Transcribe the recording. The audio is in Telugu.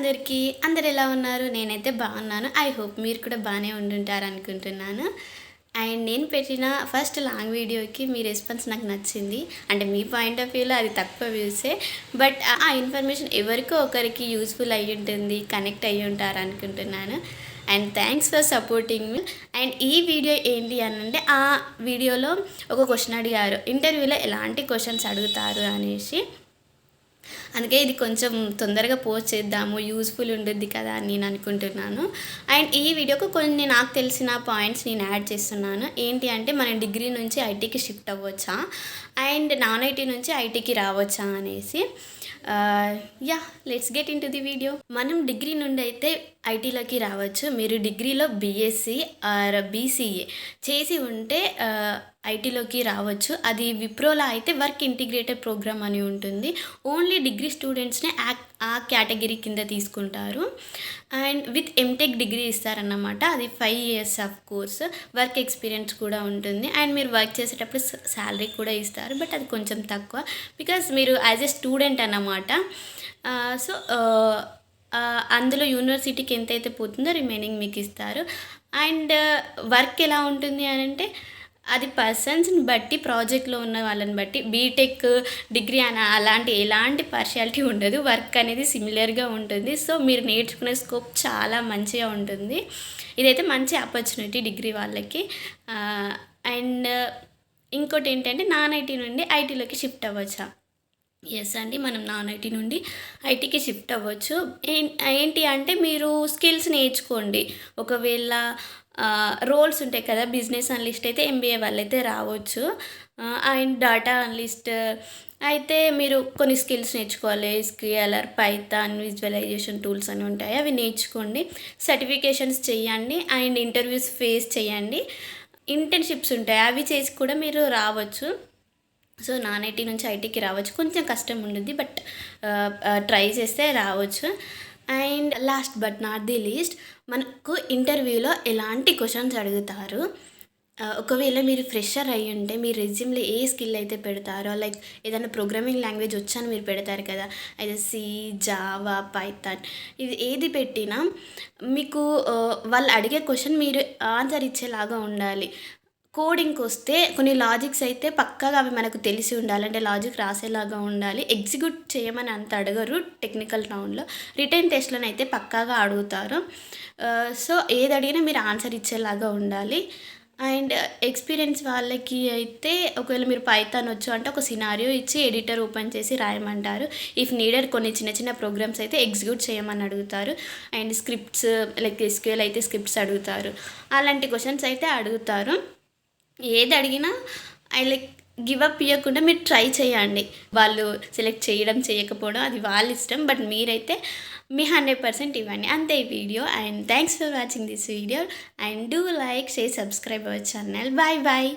అందరికీ అందరు ఎలా ఉన్నారు? నేనైతే బాగున్నాను. ఐ హోప్ మీరు కూడా బాగానే ఉండుంటారు అనుకుంటున్నాను. అండ్ నేను పెట్టిన ఫస్ట్ లాంగ్ వీడియోకి మీ రెస్పాన్స్ నాకు నచ్చింది. అంటే మీ పాయింట్ ఆఫ్ వ్యూలో అది తక్కువ వ్యూసే. బట్ ఆ ఇన్ఫర్మేషన్ ఎవరికో ఒకరికి యూస్ఫుల్ అయ్యి ఉంటుంది కనెక్ట్ అయ్యి ఉంటారు అనుకుంటున్నాను. And thanks for supporting me. And ఈ వీడియో ఏంటి అని అంటే ఆ వీడియోలో ఒక క్వశ్చన్ అడిగారు. ఇంటర్వ్యూలో ఎలాంటి క్వశ్చన్స్ అడుగుతారు అనేసి. అందుకే ఇది కొంచెం తొందరగా పోస్ట్ చేద్దాము యూస్ఫుల్ ఉంటుంది కదా అని నేను అనుకుంటున్నాను. అండ్ ఈ వీడియోకు కొన్ని నాకు తెలిసిన పాయింట్స్ నేను యాడ్ చేస్తున్నాను. ఏంటి అంటే మనం డిగ్రీ నుంచి ఐటీకి షిఫ్ట్ అవ్వచ్చా? అండ్ నాన్ ఐటీ నుంచి ఐటీకి రావచ్చా అనేసి. Yeah let's get into the video మనం డిగ్రీ నుండి అయితే ఐటీలోకి రావచ్చు. మీరు డిగ్రీలో బీఎస్సీ ఆర్ బీసీఏ చేసి ఉంటే ఐటీలోకి రావచ్చు. అది విప్రోలో అయితే వర్క్ ఇంటిగ్రేటెడ్ ప్రోగ్రామ్ అని ఉంటుంది. ఓన్లీ డిగ్రీ స్టూడెంట్స్నే ఆ కేటగిరీ కింద తీసుకుంటారు. అండ్ విత్ ఎంటెక్ డిగ్రీ ఇస్తారన్నమాట. అది five years of course work experience కూడా ఉంటుంది. అండ్ మీరు వర్క్ చేసేటప్పుడు శాలరీ కూడా ఇస్తారు బట్ అది కొంచెం తక్కువ. బికాస్ మీరు యాజ్ ఎ స్టూడెంట్ అన్నమాట. సో అందులో యూనివర్సిటీకి ఎంతైతే పోతుందో రిమైనింగ్ మీకు ఇస్తారు. అండ్ వర్క్ ఎలా ఉంటుంది అని అంటే అది పర్సన్స్ని బట్టి ప్రాజెక్ట్లో ఉన్న వాళ్ళని బట్టి బీటెక్ డిగ్రీ అని అలాంటి ఎలాంటి పార్షియాలిటీ ఉండదు. వర్క్ అనేది సిమిలర్గా ఉంటుంది. సో మీరు నేర్చుకునే స్కోప్ చాలా మంచిగా ఉంటుంది. ఇదైతే మంచి ఆపర్చునిటీ డిగ్రీ వాళ్ళకి. అండ్ ఇంకోటి ఏంటంటే నాన్ ఐటీ నుండి ఐటీలోకి షిఫ్ట్ అవ్వచ్చా? ఎస్ అండి మనం నాన్ ఐటీ నుండి ఐటీకి షిఫ్ట్ అవ్వచ్చు. ఏంటి అంటే మీరు స్కిల్స్ నేర్చుకోండి. ఒకవేళ రోల్స్ ఉంటాయి కదా బిజినెస్ అనలిస్ట్ అయితే ఎంబీఏ వాళ్ళైతే రావచ్చు. అండ్ డాటా అనలిస్ట్ అయితే మీరు కొన్ని స్కిల్స్ నేర్చుకోవాలి. స్క్రియలర్ పైథాన్ విజువలైజేషన్ టూల్స్ అని ఉంటాయి. అవి నేర్చుకోండి. సర్టిఫికేషన్స్ చేయండి. అండ్ ఇంటర్వ్యూస్ ఫేస్ చేయండి. ఇంటర్న్షిప్స్ ఉంటాయి. అవి చేసి కూడా మీరు రావచ్చు. సో నాన్ ఐటీ నుంచి ఐటీకి రావచ్చు. కొంచెం కష్టం ఉంటుంది బట్ ట్రై చేస్తే రావచ్చు. And last but not the least మనకు ఇంటర్వ్యూలో ఎలాంటి క్వశ్చన్స్ అడుగుతారు? ఒకవేళ మీరు ఫ్రెషర్ అయ్యి ఉంటే మీ రెజ్యూమ్లో ఏ స్కిల్ అయితే పెడతారో లైక్ ఏదైనా ప్రోగ్రామింగ్ లాంగ్వేజ్ వచ్చని మీరు పెడతారు కదా అయితే సి జావా పైథాన్ ఇది ఏది పెట్టినా మీకు వాళ్ళు అడిగే క్వశ్చన్ మీరు ఆన్సర్ ఇచ్చేలాగా ఉండాలి. కోడింగ్కి వస్తే కొన్ని లాజిక్స్ అయితే పక్కాగా అవి మనకు తెలిసి ఉండాలి. అంటే లాజిక్ రాసేలాగా ఉండాలి. ఎగ్జిక్యూట్ చేయమని అంత అడగరు టెక్నికల్ రౌండ్లో రిటర్న్ టెస్ట్లను అయితే పక్కాగా అడుగుతారు. Uh, సో ఏది అడిగినా మీరు ఆన్సర్ ఇచ్చేలాగా ఉండాలి. అండ్ ఎక్స్పీరియన్స్ వాళ్ళకి అయితే ఒకవేళ మీరు పైథాన్ వచ్చు అంటే ఒక సినారియో ఇచ్చి ఎడిటర్ ఓపెన్ చేసి రాయమంటారు. ఇఫ్ నీడెడ్ కొన్ని చిన్న చిన్న ప్రోగ్రామ్స్ అయితే ఎగ్జిక్యూట్ చేయమని అడుగుతారు. అండ్ స్క్రిప్ట్స్ లైక్ ఎస్క్యూఎల్ అయితే స్క్రిప్ట్స్ అడుగుతారు. అలాంటి క్వశ్చన్స్ అయితే అడుగుతారు. ఏది అడిగినా ఐ లైక్ గివ్ అప్ ఇవ్వకుండా మీరు ట్రై చేయండి. వాళ్ళు సెలెక్ట్ చేయడం చేయకపోవడం అది వాళ్ళ ఇష్టం బట్ మీరైతే మీ హండ్రెడ్ పర్సెంట్ ఇవ్వండి. అంతే ఈ video. And thanks for watching this video. And do like share subscribe our channel. Bye bye.